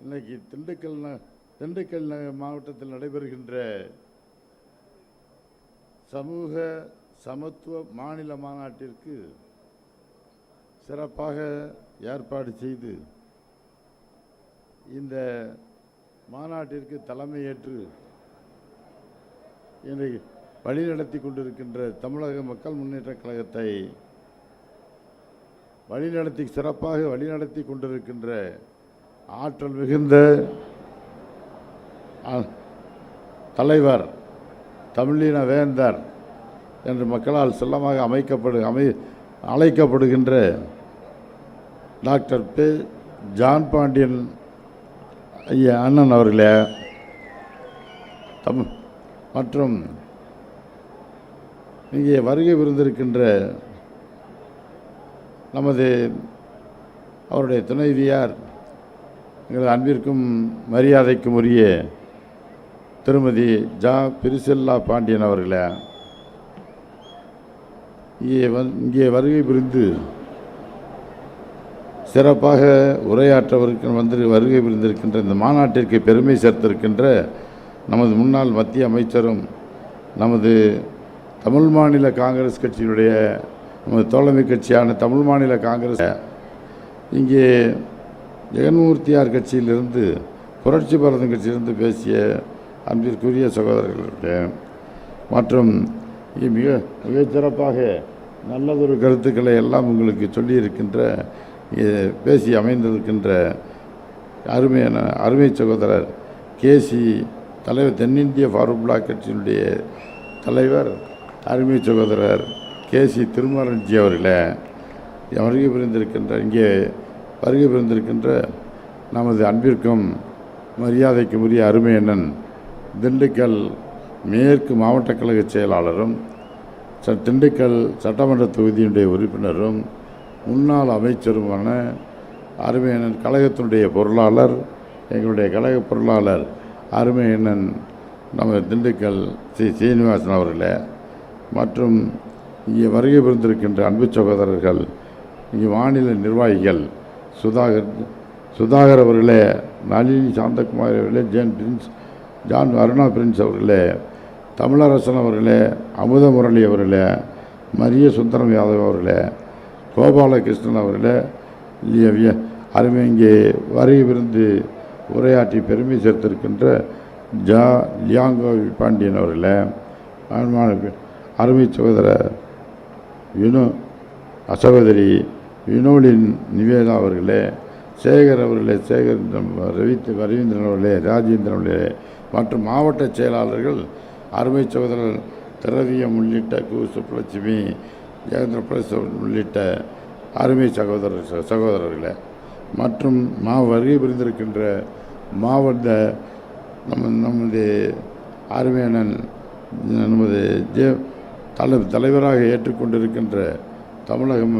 இன்னைக்கு திண்டுக்கல் ந- திண்டுக்கல் மாவட்டத்தில் நடைபெறுகின்ற சமூக சமத்துவ மாநில மாநாட்டிற்கு சிறப்பாக ஏற்பாடு செய்து இந்த மாநாட்டிற்கு தலைமையேற்று இன்றைக்கு வழிநடத்தி கொண்டிருக்கின்ற தமிழக மக்கள் முன்னேற்ற கழகத்தை வழிநடத்தி சிறப்பாக வழிநடத்தி கொண்டிருக்கின்ற ஆற்றல் மிகுந்த தலைவர் தமிழின வேந்தர் என்று மக்களால் செல்லமாக அமைக்கப்படு அமை அழைக்கப்படுகின்ற டாக்டர் பே ஜான் பாண்டியன் ஐயா அண்ணன் அவர்களே தம் மற்றும் இங்கே வருகை விருந்திருக்கின்ற நமது அவருடைய துணைவியார் எங்களது அன்பிற்கும் மரியாதைக்கும் உரிய திருமதி ஜா பிரிசெல்லா பாண்டியன் அவர்களை இங்கே வந் இங்கே வருகை புரிந்து சிறப்பாக உரையாற்றவருக்கு வந்து வருகை புரிந்திருக்கின்ற இந்த மாநாட்டிற்கு பெருமை சேர்த்திருக்கின்ற நமது முன்னாள் மத்திய அமைச்சரும் நமது தமிழ் மாநில காங்கிரஸ் கட்சியினுடைய நமது தோழமை கட்சியான தமிழ் மாநில காங்கிரஸ் இங்கே ஜெகன்மூர்த்தியார் கட்சியிலிருந்து புரட்சி பாரதம் கட்சியிலிருந்து பேசிய அன்பிற்குரிய சகோதரர்களுடைய மற்றும் மிக மிகச்சிறப்பாக நல்லதொரு கருத்துக்களை எல்லாம் உங்களுக்கு சொல்லியிருக்கின்ற இங்கே பேசி அமைந்திருக்கின்ற அருமையான அருமை சகோதரர் கேசி தலைவர் தென்னிந்திய ஃபாரூக் பிளாக் கட்சியினுடைய தலைவர் அருமை சகோதரர் கேசி திருமரன்ஜி அவர்களை வருகை புரிந்திருக்கின்ற இங்கே வருகை பிறந்திருக்கின்ற நமது அன்பிற்கும் மரியாதைக்கும் உரிய அருமை அண்ணன் திண்டுக்கல் மேற்கு மாவட்ட கழக செயலாளரும் ச- திண்டுக்கல் சட்டமன்ற தொகுதியினுடைய உறுப்பினரும் முன்னாள் அமைச்சருமான அருமையண்ணன் கழகத்தினுடைய பொருளாளர் எங்களுடைய கழக பொருளாளர் அருமையண்ணன் நம்ம திண்டுக்கல் ஸ்ரீ சீனிவாசன் அவர்களே மற்றும் இங்கே வருகை புரிந்திருக்கின்ற அன்பு சகோதரர்கள் இங்கே மாநில நிர்வாகிகள் சுதாகர் சுதாகர் அவர்களே நளினி சாந்தகுமார் அவர்களே Jane Prince John Aruna Prince அவர்களே தமிழரசன் அவர்களே அமுத முரளி அவர்களே மரிய சுந்தரம் யாதவ் அவர்களே கோபாலகிருஷ்ணன் அவர்களே லி- வி- அருமை இங்கே வருகை விருந்து உரையாற்றி பெருமை சேர்த்திருக்கின்ற ஜா லியாங்கோ பாண்டியன் அவர்களே அருமை சகோதரர் வினோ அசகோதரி வினோலின் நிவேதா அவர்களே சேகர் அவர்களே சேகர் ரவி ரவித் ரவீந்திரன் அவர்களே ராஜேந்திரன் அவர்களே மற்றும் மாவட்ட செயலாளர்கள் அருமை சகோதரர் திரவியம் உள்ளிட்ட கு. சுப்புலட்சுமி ஜெயேந்திர பிரசவன் உள்ளிட்ட அருமை சகோதரர் ச- சகோதரர்களே மற்றும் மா வருகை புரிந்திருக்கின்ற மாவட்ட நம்ம நமது அருமையண்ணன் நமது ஜே தலை தலைவராக ஏற்றுக்கொண்டிருக்கின்ற தமிழகம்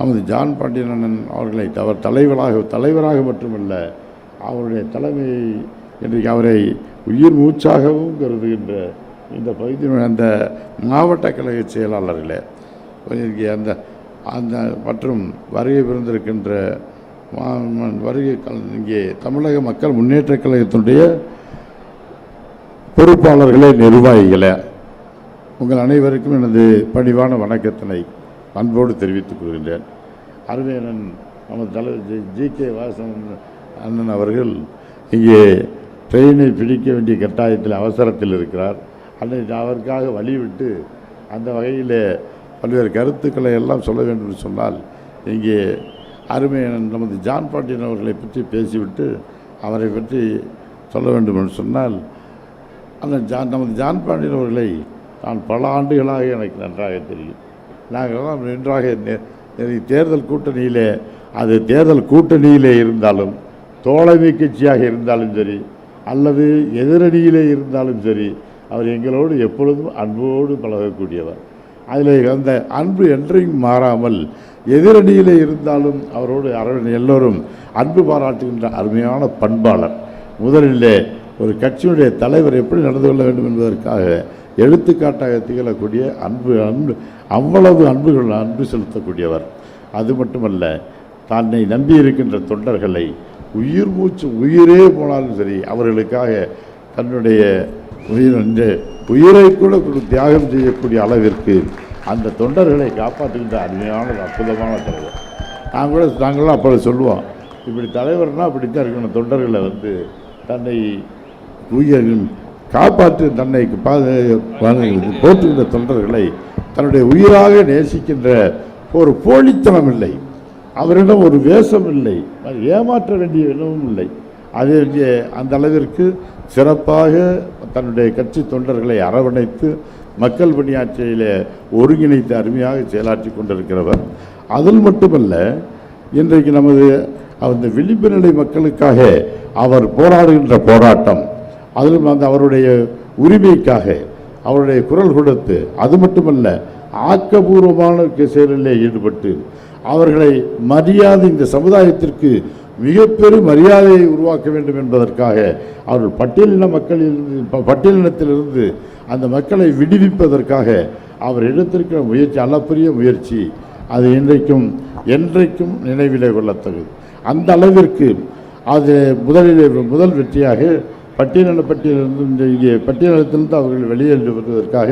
நமது ஜான் பாண்டியன் அண்ணன் அவர்களை அவர் தலைவராக தலைவராக மட்டுமல்ல அவருடைய தலைமை இன்றைக்கு அவரை உயிர் மூச்சாகவும் கருதுகின்ற இந்த பகுதியினுடைய அந்த மாவட்ட கழக செயலாளர்களே இங்கே அந்த அந்த மற்றும் வருகை பிறந்திருக்கின்ற மா- வருகை கல- இங்கே தமிழக மக்கள் முன்னேற்ற கழகத்தினுடைய பொறுப்பாளர்களே நிர்வாகிகளே உங்கள் அனைவருக்கும் எனது பணிவான வணக்கத்தினை அன்போடு தெரிவித்துக் கொள்கின்றேன். அருமையண்ணன் நமது தலைவர் ஜி ஜி கே வாசன் அண்ணன் அவர்கள் இங்கே ட்ரெயினை பிடிக்க வேண்டிய கட்டாயத்தில் அவசரத்தில் இருக்கிறார். அன்னை அவருக்காக வழிவிட்டு அந்த வகையில் பல்வேறு கருத்துக்களை எல்லாம் சொல்ல வேண்டும் என்று சொன்னால் இங்கே அருமையண்ணன் நமது ஜான் பாண்டியன் அவர்களை பற்றி பேசிவிட்டு அவரை பற்றி சொல்ல வேண்டும் என்று சொன்னால் அந்த ஜான் நமது ஜான் பாண்டியன் அவர்களை நான் பல ஆண்டுகளாக எனக்கு நன்றாக தெரியும். நாங்கள் நன்றாக தேர்தல் கூட்டணியிலே அது தேர்தல் கூட்டணியிலே இருந்தாலும் தோழமை கட்சியாக இருந்தாலும் சரி அல்லது எதிரணியிலே இருந்தாலும் சரி அவர் எங்களோடு எப்பொழுதும் அன்போடு பழகக்கூடியவர். அதில் அந்த அன்பு என்றையும் மாறாமல் எதிரணியிலே இருந்தாலும் அவரோடு அரவணை எல்லோரும் அன்பு பாராட்டுகின்ற அருமையான பண்பாளர். முதலிலே ஒரு கட்சியினுடைய தலைவர் எப்படி நடந்து கொள்ள வேண்டும் என்பதற்காக எடுத்துக்காட்டாக திகழக்கூடிய அன்பு அன்பு அவ்வளவு அன்புகள் அன்பு செலுத்தக்கூடியவர். அது மட்டுமல்ல தன்னை நம்பியிருக்கின்ற தொண்டர்களை உயிர் மூச்சு உயிரே போனாலும் சரி அவர்களுக்காக தன்னுடைய உயிர் உயிரை கூட தியாகம் செய்யக்கூடிய அளவிற்கு அந்த தொண்டர்களை காப்பாற்றுகின்ற அருமையான அற்புதமான தலைவர். நான் கூட நாங்களாம் அப்போ சொல்லுவோம். இப்படி தலைவர்னா அப்படித்தான் இருக்கணும். தொண்டர்களை வந்து தன்னை உயிரின் காப்பாற்று தன்னை பா- போற்றுகின்ற தொண்டர்களை தன்னுடைய உயிராக நேசிக்கின்ற ஒரு போலித்தனம் இல்லை. அவரிடம் ஒரு வேஷம் இல்லை. ஏமாற்ற வேண்டிய இடமும் இல்லை. அது அந்த அளவிற்கு சிறப்பாக தன்னுடைய கட்சி தொண்டர்களை அரவணைத்து மக்கள் பணியாற்றியிலே ஒருங்கிணைத்து அருமையாக செயலாற்றி கொண்டிருக்கிறவர். அதில் மட்டுமல்ல இன்றைக்கு நமது அந்த விளிம்பு நிலை மக்களுக்காக அவர் போராடுகின்ற போராட்டம் அதிலும் அந்த அவருடைய உரிமைக்காக அவருடைய குரல் கொடுத்து அது மட்டுமல்ல ஆக்கபூர்வமான செயலிலே ஈடுபட்டு அவர்களை மரியாதை இந்த சமுதாயத்திற்கு மிகப்பெரும் மரியாதையை உருவாக்க வேண்டும் என்பதற்காக அவர்கள் பட்டியலின மக்களிலிருந்து ப- பட்டியலினத்திலிருந்து அந்த மக்களை விடுவிப்பதற்காக அவர் எடுத்திருக்கிற முயற்சி அளப்பரிய முயற்சி அது இன்றைக்கும் என்றைக்கும் நினைவிலே கொள்ளத்தக்கது. அந்த அளவிற்கு அது முதலிலே முதல் வெற்றியாக பட்டியலப்பட்டியிலிருந்து இங்கே பட்டியலத்திலிருந்து அவர்கள் வெளியேறி வருவதற்காக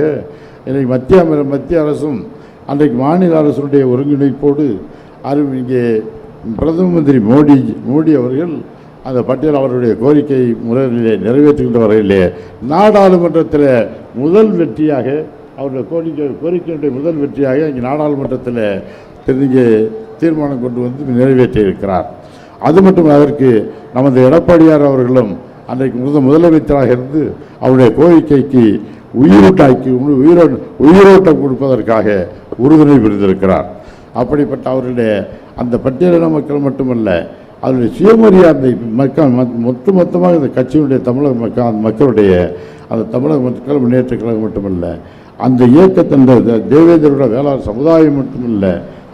இன்றைக்கு மத்திய மத்திய அரசும் அன்றைக்கு மாநில அரசுடைய ஒருங்கிணைப்போடு அரு இங்கே பிரதம மந்திரி மோடி மோடி அவர்கள் அந்த பட்டியல் அவருடைய கோரிக்கை முறையிலே நிறைவேற்றுகின்ற வரையிலே நாடாளுமன்றத்தில் முதல் வெற்றியாக அவருடைய கோரிக்கை கோரிக்கையுடைய முதல் வெற்றியாக இங்கே நாடாளுமன்றத்தில் தெரிஞ்சு தீர்மானம் கொண்டு வந்து நிறைவேற்றியிருக்கிறார். அது மட்டும் அதற்கு நமது எடப்பாடியார் அவர்களும் அன்றைக்கு முத முதலமைச்சராக இருந்து அவருடைய கோரிக்கைக்கு உயிரூட்டாக்கி உயிரோ உயிரோட்டம் கொடுப்பதற்காக உறுதுணை புரிந்திருக்கிறார். அப்படிப்பட்ட அவருடைய அந்த பட்டியலின மக்கள் மட்டுமல்ல அவருடைய சுயமரியாதை மக்கள் மொத்த- மொத்தமாக இந்த கட்சியினுடைய தமிழக மக்கள் அந்த மக்களுடைய அந்த தமிழக மக்கள் முன்னேற்ற கழகம் மட்டுமல்ல அந்த இயக்கத்தின் தேவேந்திரோட வேளாண் சமுதாயம் மட்டுமல்ல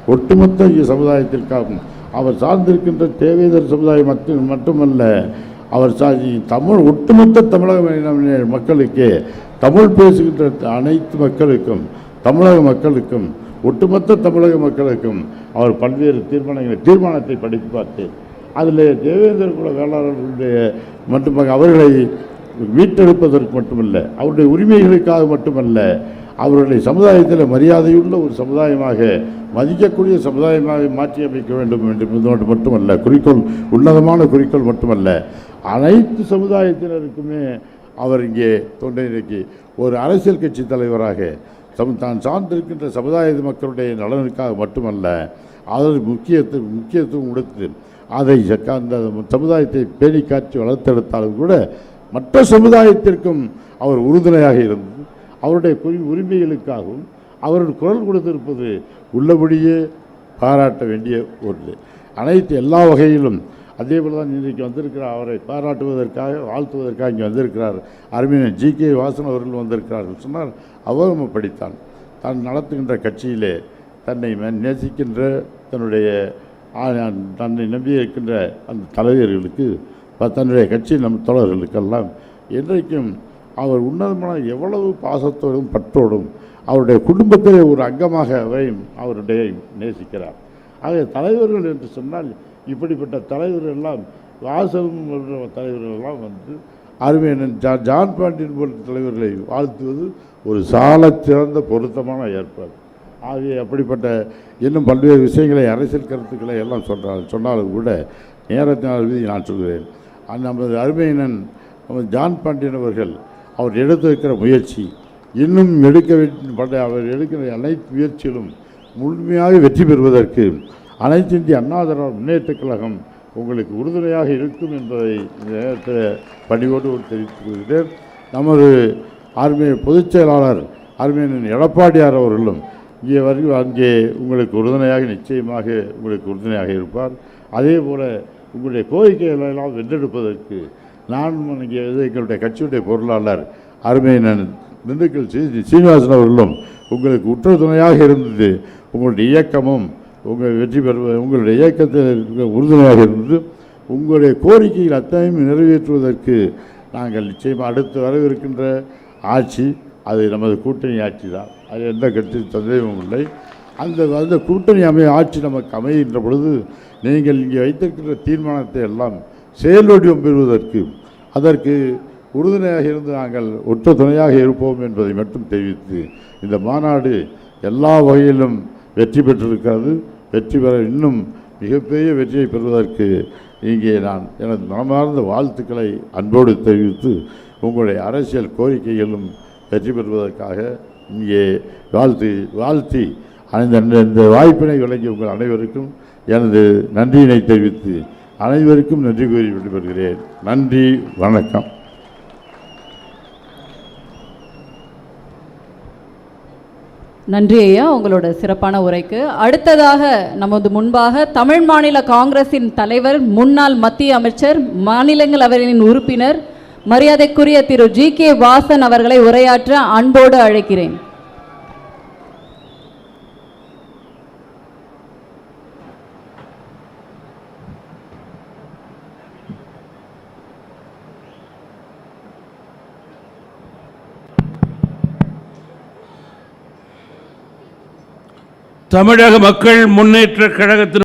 ஒட்டுமொத்த இந்திய சமுதாயத்திற்காகவும் அவர் சார்ந்திருக்கின்ற தேவேந்தர் சமுதாயம் மட்டும் மட்டுமல்ல அவர் சா தமிழ் ஒட்டுமொத்த தமிழக மக்களுக்கு மக்களுக்கே தமிழ் பேசுகின்ற அனைத்து மக்களுக்கும் தமிழக மக்களுக்கும் ஒட்டுமொத்த தமிழக மக்களுக்கும் அவர் பல்வேறு தீர்மானங்களை தீர்மானத்தை படித்து பார்த்தேன் அதில் தேவேந்திர குல வேளாளர்களுடைய மட்டும் அவர்களை மீட்டெடுப்பதற்கு மட்டுமல்ல அவருடைய உரிமைகளுக்காக மட்டுமல்ல அவர்களை சமுதாயத்தில் மரியாதையுள்ள ஒரு சமுதாயமாக மதிக்கக்கூடிய சமுதாயமாக மாற்றி அமைக்க வேண்டும் என்று மட்டுமல்ல குறிக்கோள் உன்னதமான குறிக்கோள் மட்டுமல்ல அனைத்து சமுதாயத்தினருக்குமே அவர் இங்கே தொண்டைக்கு ஒரு அரசியல் கட்சி தலைவராக சம் தான் சார்ந்திருக்கின்ற சமுதாய மக்களுடைய நலனுக்காக மட்டுமல்ல அதற்கு முக்கியத்துவம் முக்கியத்துவம் கொடுத்து அதை அந்த சமுதாயத்தை பேணி காட்சி வளர்த்தெடுத்தாலும் கூட மற்ற சமுதாயத்திற்கும் அவர் உறுதுணையாக இருந்தது அவருடைய குறி- உரிமைகளுக்காகவும் அவர்கள் குரல் கொடுத்திருப்பது உள்ளபடியே பாராட்ட வேண்டிய ஒன்று. அனைத்து எல்லா வகையிலும் அதே போல் தான் இன்றைக்கு வந்திருக்கிறார். அவரை பாராட்டுவதற்காக வாழ்த்துவதற்காக இங்கே வந்திருக்கிறார். அருமையான ஜி. கே. வாசன் அவர்கள் வந்திருக்கிறார்கள். சொன்னால் அவரும் படித்தான் தான் நடத்துகின்ற கட்சியிலே தன்னை நேசிக்கின்ற தன்னுடைய தன்னை நம்பி இருக்கின்ற அந்த தலைவர்களுக்கு தன்னுடைய கட்சி நம் தோழர்களுக்கெல்லாம் என்றைக்கும் அவர் உன்னதமான எவ்வளவு பாசத்தோடும் பற்றோடும் அவருடைய குடும்பத்திலே ஒரு அங்கமாக அவரையும் அவருடைய நேசிக்கிறார். ஆக தலைவர்கள் என்று சொன்னால் இப்படிப்பட்ட தலைவர்கள் எல்லாம் வாசகம் போன்ற தலைவர்கள் எல்லாம் வந்து அருமையான ஜா ஜான் பாண்டியன் போன்ற தலைவர்களை வாழ்த்துவது ஒரு சால சிறந்த பொருத்தமான ஏற்பாடு. ஆகிய அப்படிப்பட்ட இன்னும் பல்வேறு விஷயங்களை அரசியல் கருத்துக்களை எல்லாம் சொல்கிறார் சொன்னாலும் கூட நேரத்தினால் விதி நான் சொல்கிறேன். அந்த நமது அருமையினன் நமது ஜான் பாண்டியன் அவர்கள் அவர் எடுத்திருக்கிற முயற்சி இன்னும் எடுக்க வேண்டும். பட அவர் எடுக்கிற அனைத்து முயற்சிகளும் முழுமையாக வெற்றி பெறுவதற்கு அனைத்து இந்திய அண்ணா முன்னேற்றக் கழகம் உங்களுக்கு உறுதுணையாக இருக்கும் என்பதை இந்த நேரத்தில் பணிவோடு தெரிவித்துக் கொள்கிறேன். நமது ஆர்மி பொதுச் செயலாளர் ஆர்மியன் எடப்பாடியார் அவர்களும் இங்கே வரைக்கும் அங்கே உங்களுக்கு உறுதுணையாக நிச்சயமாக உங்களுக்கு உறுதுணையாக இருப்பார். அதே போல் உங்களுடைய கோரிக்கைகளை எல்லாம் வென்றெடுப்பதற்கு நான் இங்கே எங்களுடைய கட்சியுடைய பொருளாளர் அருமையினன் திண்டுக்கல் சீ. சீனிவாசன் அவர்களும் உங்களுக்கு உற்ற துணையாக இருந்தது. உங்களுடைய இயக்கமும் உங்கள் வெற்றி பெறுவ உங்களுடைய இயக்கத்தில் உறுதுணையாக இருந்தது. உங்களுடைய கோரிக்கைகள் அத்தனையும் நிறைவேற்றுவதற்கு நாங்கள் நிச்சயமாக அடுத்து வரவிருக்கின்ற ஆட்சி அது நமது கூட்டணி ஆட்சி தான். அது எந்த கட்சியும் சந்தேகமும் இல்லை. அந்த அந்த கூட்டணி அமை ஆட்சி நமக்கு அமைகின்ற பொழுது நீங்கள் இங்கே வைத்திருக்கின்ற தீர்மானத்தை எல்லாம் செயல்வடிவம் பெறுவதற்கு அதற்கு உறுதுணையாக இருந்து நாங்கள் ஒற்ற துணையாக இருப்போம் என்பதை மட்டும் தெரிவித்து இந்த மாநாடு எல்லா வகையிலும் வெற்றி பெற்றிருக்கிறது. வெற்றி பெற இன்னும் மிகப்பெரிய வெற்றியை பெறுவதற்கு இங்கே நான் எனது மனமார்ந்த வாழ்த்துக்களை அன்போடு தெரிவித்து உங்களுடைய அரசியல் கோரிக்கைகளும் வெற்றி பெறுவதற்காக இங்கே வாழ்த்து வாழ்த்தி அந்த இந்த வாய்ப்பினை வழங்கிய உங்கள் அனைவருக்கும் எனது நன்றியினை தெரிவித்து அனைவருக்கும் நன்றி கூறி விடைபெறுகிறேன். நன்றி வணக்கம். நன்றி ஐயா உங்களோட சிறப்பான உரைக்கு. அடுத்ததாக நமது முன்பாக தமிழ் மாநில காங்கிரசின் தலைவர் முன்னாள் மத்திய அமைச்சர் மாநிலங்களவையின் உறுப்பினர் மரியாதைக்குரிய திரு ஜி கே வாசன் அவர்களை உரையாற்ற அன்போடு அழைக்கிறேன். தமிழக மக்கள் முன்னேற்ற கழகத்தின்